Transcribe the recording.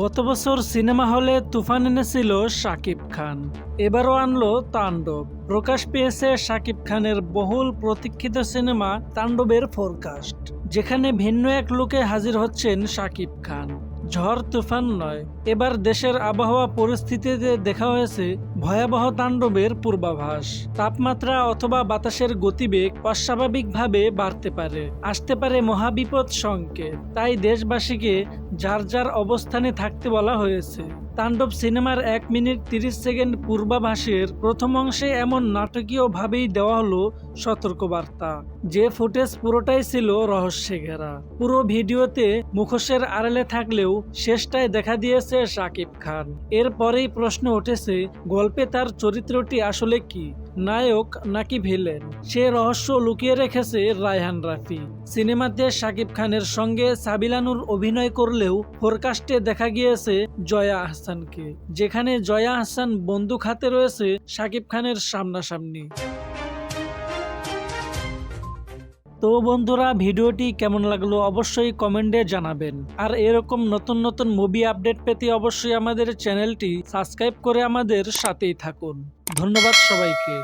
গত বছর সিনেমা হলে তুফান এনেছিল শাকিব খান। এবারও আনলো তাণ্ডব। প্রকাশ পেয়েছে শাকিব খানের বহুল প্রতীক্ষিত সিনেমা তাণ্ডবের ফোরকাস্ট যেখানে ভিন্ন এক লোকে হাজির হচ্ছেন শাকিব খান। ঝড় তুফান নয়, এবার দেশের আবহাওয়া পরিস্থিতিতে দেখা হয়েছে ভয়াবহ তাণ্ডবের পূর্বাভাস। তাপমাত্রা অথবা বাতাসের গতিবেগ অস্বাভাবিকভাবে বাড়তে পারে, আসতে পারে মহাবিপদ সংকেত। তাই দেশবাসীকে যার যার অবস্থানে থাকতে বলা হয়েছে। তাণ্ডব সিনেমার এক মিনিট তিরিশ সেকেন্ড পূর্বাভাসের প্রথম অংশে এমন নাটকীয়ভাবেই দেওয়া হলো সতর্কবার্তা। যে ফুটেজ পুরোটাই ছিল রহস্যে ঘেরা। পুরো ভিডিওতে মুখোশের আড়ালে থাকলেও শেষটায় দেখা দিয়েছে শাকিব খান। এরপরেই প্রশ্ন উঠেছে, গল্পে তার চরিত্রটি আসলে কি? নায়ক নাকি ভিলেন? সে রহস্য লুকিয়ে রেখেছে রায়হান রাফি। সিনেমাতে শাকিব খানের সঙ্গে সাবিলানুর অভিনয় করলেও ফোরকাস্টে দেখা গিয়েছে জয়া আহসানকে, যেখানে জয়া আহসান বন্দুক হাতে রয়েছে শাকিব খানের সামনাসামনি। তো বন্ধুরা, ভিডিওটি কেমন লাগল অবশ্যই কমেন্টে জানাবেন। আর এরকম নতুন নতুন মুভি আপডেট পেতে অবশ্যই আমাদের চ্যানেলটি সাবস্ক্রাইব করে আমাদের সাথেই থাকুন। ধন্যবাদ সবাইকে।